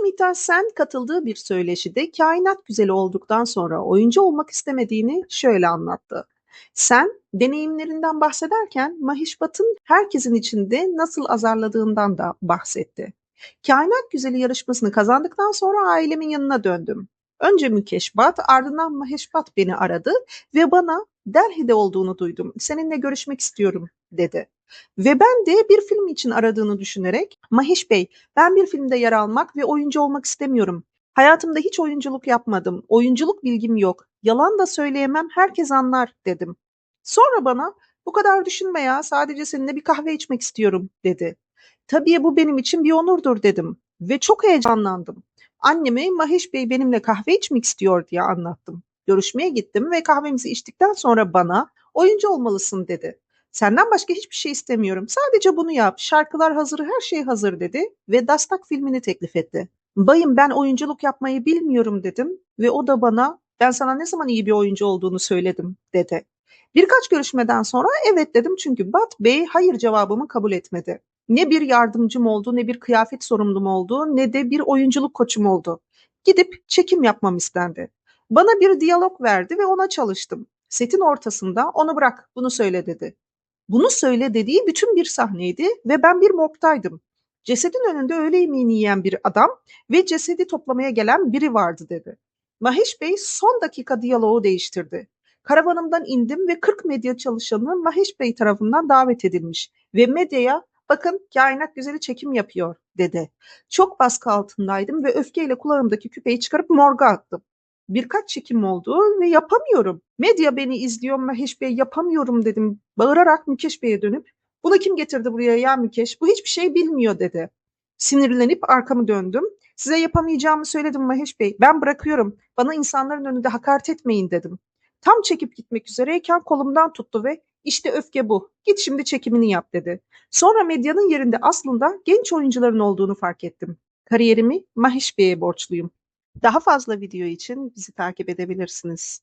Amita Sen katıldığı bir söyleşide kainat güzeli olduktan sonra oyuncu olmak istemediğini şöyle anlattı. Sen deneyimlerinden bahsederken Mahişbat'ın herkesin içinde nasıl azarladığından da bahsetti. Kainat Güzeli yarışmasını kazandıktan sonra ailemin yanına döndüm. Önce Mükeşbat, ardından Maheshbat beni aradı ve bana Delhi'de olduğunu duydum. Seninle görüşmek istiyorum dedi. Ve ben de bir film için aradığını düşünerek Mahesh Bey ben bir filmde yer almak ve oyuncu olmak istemiyorum. Hayatımda hiç oyunculuk yapmadım. Oyunculuk bilgim yok. Yalan da söyleyemem herkes anlar dedim. Sonra bana bu kadar düşünme ya sadece seninle bir kahve içmek istiyorum dedi. Tabii bu benim için bir onurdur dedim ve çok heyecanlandım. Anneme Mahesh Bey benimle kahve içmek istiyor diye anlattım. Görüşmeye gittim ve kahvemizi içtikten sonra bana oyuncu olmalısın dedi. Senden başka hiçbir şey istemiyorum. Sadece bunu yap. Şarkılar hazır, her şey hazır dedi ve Dastak filmini teklif etti. Bayım ben oyunculuk yapmayı bilmiyorum dedim ve o da bana ben sana ne zaman iyi bir oyuncu olduğunu söyledim dedi. Birkaç görüşmeden sonra evet dedim çünkü Bat Bey hayır cevabımı kabul etmedi. Ne bir yardımcım oldu, ne bir kıyafet sorumlum oldu, ne de bir oyunculuk koçum oldu. Gidip çekim yapmam istendi. Bana bir diyalog verdi ve ona çalıştım. Setin ortasında onu bırak, bunu söyle dedi. Bunu söyle dediği bütün bir sahneydi ve ben bir morgdaydım. Cesedin önünde öğle yemeğini yiyen bir adam ve cesedi toplamaya gelen biri vardı dedi. Mahesh Bey son dakika diyaloğu değiştirdi. Karavanımdan indim ve 40 medya çalışanı Mahesh Bey tarafından davet edilmiş ve medyaya bakın kainat güzeli çekim yapıyor dedi. Çok baskı altındaydım ve öfkeyle kulağımdaki küpeyi çıkarıp morga attım. Birkaç çekim oldu ve yapamıyorum. Medya beni izliyor Mahesh Bey yapamıyorum dedim. Bağırarak Mükeş Bey'e dönüp bunu kim getirdi buraya ya Mükeş? Bu hiçbir şey bilmiyor dedi. Sinirlenip arkamı döndüm. Size yapamayacağımı söyledim Mahesh Bey. Ben bırakıyorum. Bana insanların önünde hakaret etmeyin dedim. Tam çekip gitmek üzereyken kolumdan tuttu ve işte öfke bu. Git şimdi çekimini yap dedi. Sonra medyanın yerinde aslında genç oyuncuların olduğunu fark ettim. Kariyerimi Mahesh Bey'e borçluyum. Daha fazla video için bizi takip edebilirsiniz.